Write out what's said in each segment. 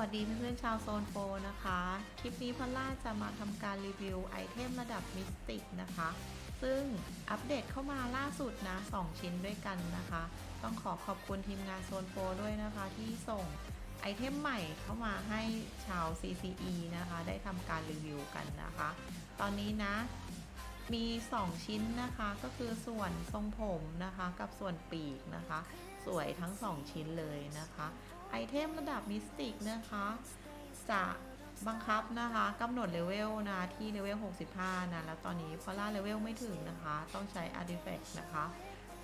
วัสดีเพื่อนๆชาวโซนโฟนะคะ คลิปนี้พอลล่าจะมาทำการรีวิวไอเทมระดับมิสติกนะคะ ซึ่งอัปเดตเข้ามาล่าสุดนะ 2 ชิ้นด้วยกันนะคะ ต้องขอขอบคุณทีมงานโซนโฟด้วยนะคะ ที่ส่งไอเทมใหม่เข้ามาให้ชาว CCE นะคะ ได้ทำการรีวิวกันนะคะ ตอนนี้นะมี 2 ชิ้นนะคะก็คือส่วนทรงผมนะคะกับส่วนปีกนะคะ สวยทั้ง 2 ชิ้นเลยนะคะ ไอเทมระดับมิสติกนะคะ จะบังคับนะคะกำหนดเลเวลนะที่เลเวล 65 นะ แล้วตอนนี้พอล่าเลเวลไม่ถึงนะคะ ต้องใช้ Artifact นะคะ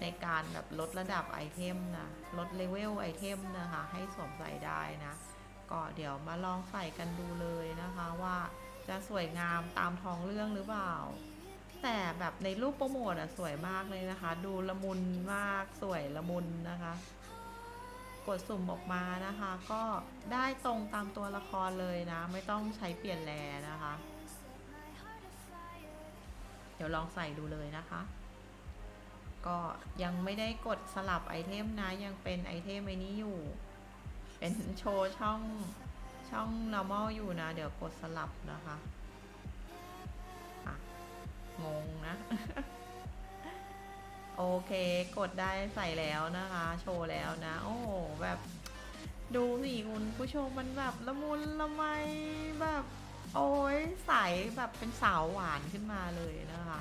ในการแบบลดระดับไอเทมนะ ลดเลเวลไอเทมนะคะ ให้สวมใส่ได้นะ ก็เดี๋ยวมาลองใส่กันดูเลยนะคะว่าจะสวยงามตามท้องเรื่องหรือเปล่า แต่แบบในรูปโปรโมทอะสวยมากเลยนะคะ ดูละมุนมากสวยละมุนนะคะ กดสุ่มออกมานะคะ ก็ได้ตรงตามตัวละครเลยนะ ไม่ต้องใช้เปลี่ยนแลนะคะ เดี๋ยวลองใส่ดูเลยนะคะ ก็ยังไม่ได้กดสลับไอเทมนะ ยังเป็นไอเทมไอ้นี้อยู่ เป็นโชว์ช่องช่อง normal อยู่นะ เดี๋ยวกดสลับนะคะ โอเคกดได้ใส่แล้วนะคะ โชว์แล้วนะ โอ้โหแบบดูสิคุณผู้ชมมันแบบละมุนละไมแบบ โอ้ยใสแบบเป็นสาวหวานขึ้นมาเลยนะคะ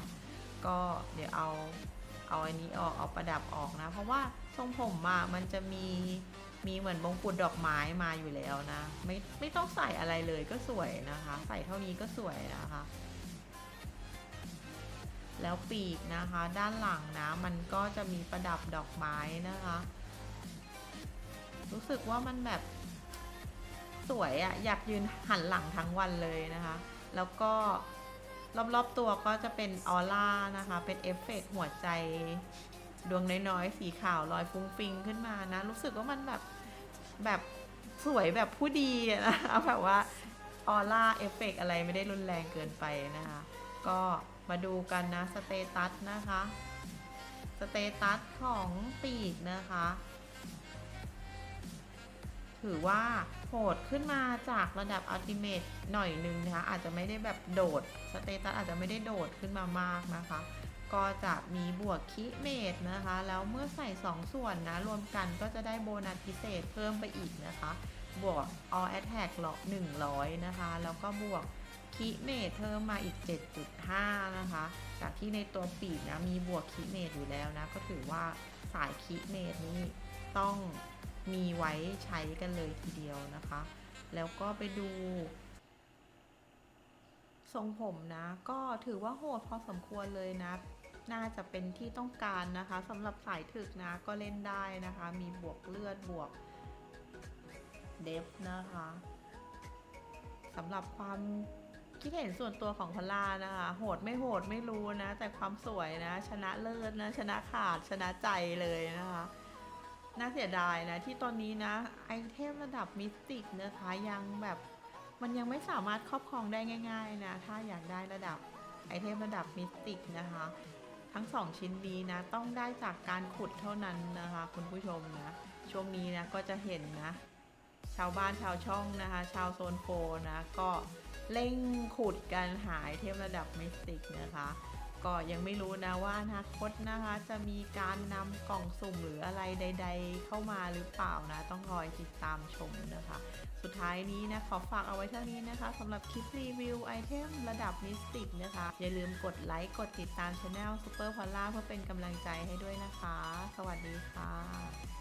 ก็เดี๋ยวเอาเอาอันนี้ออกเอาประดับออกนะ เพราะว่าทรงผมอะมันจะมีมีเหมือนมงกุฎดอกไม้มาอยู่แล้วนะ ไม่ไม่ต้องใส่อะไรเลยก็สวยนะคะ ใส่เท่านี้ก็สวยนะคะ แล้วปีกนะคะด้านหลังนะมันก็จะมีประดับดอกไม้นะคะ รู้สึกว่ามันแบบสวยอะอยากยืนหันหลังทั้งวันเลยนะคะ แล้วก็รอบๆตัวก็จะเป็นออร่านะคะ เป็นเอฟเฟกหัวใจ ดวงน้อยๆ สีขาวลอยฟุ้งฟิงขึ้นมานะ รู้สึกว่ามันแบบแบบสวยแบบผู้ดีอะนะคะแบบว่าออร่าเอฟเฟกอะไรไม่ได้รุนแรงเกินไปนะคะ ก็มาดูกันนะสเตตัสนะคะสเตตัสของปีกนะคะ ถือว่าโหดขึ้นมาจากระดับอัลติเมทหน่อยนึงนะคะ อาจจะไม่ได้แบบโดดสเตตัสอาจจะไม่ได้โดดขึ้นมามากนะคะ ก็จะมีบวกคิเมตนะคะ แล้วเมื่อใส่ 2 ส่วนนะ รวมกันก็จะได้โบนัสพิเศษเพิ่มไปอีกนะคะ บวก all attack หรอก100นะคะ แล้วก็บวก คิเมตเพิ่มมาอีก 7.5 นะคะ จากที่ในตัวปีกนะมีบวกคิเมตอยู่แล้วนะ ก็ถือว่าสายคิเมตนี่ต้องมีไว้ใช้กันเลยทีเดียวนะคะ แล้วก็ไปดูทรงผมนะ ก็ถือว่าโหดพอสมควรเลยนะ น่าจะเป็นที่ต้องการนะคะสำหรับสายถึกนะก็เล่นได้นะคะ มีบวกเลือดบวกเดฟนะคะสำหรับความ คิดเห็นส่วนตัวของพลลานะคะ โหดไม่โหดไม่รู้นะ แต่ความสวยนะ ชนะเลิศนะ ชนะขาดชนะใจเลยนะคะ น่าเสียดายนะ ที่ตอนนี้นะไอเทมระดับมิสติกนะคะยังแบบมันยังไม่สามารถครอบครองได้ง่าย ๆนะ ถ้าอยากได้ระดับไอเทมระดับมิสติกนะคะ ทั้งสองชิ้นนี้นะ ต้องได้จากการขุดเท่านั้นนะคะ คุณผู้ชมนะ ช่วงนี้นะก็จะเห็นนะ ชาวบ้านชาวช่องนะคะ ชาวโซนโฟนะก็ เร่งขุดการหาไอเทมระดับมิสติกนะคะ ก็ยังไม่รู้นะว่าอนาคตนะคะ จะมีการนำกล่องสุ่มหรืออะไรใด ๆ เข้ามาหรือเปล่านะ ต้องคอยติดตามชมนะคะ สุดท้ายนี้นะขอฝากเอาไว้เท่านี้นะคะสำหรับคลิปรีวิวไอเทมระดับมิสติกนะคะ อย่าลืมกดไลค์กดติดตามช anel Super p o l a เพื่อเป็นกำลังใจให้ด้วยนะคะ สวัสดีค่ะ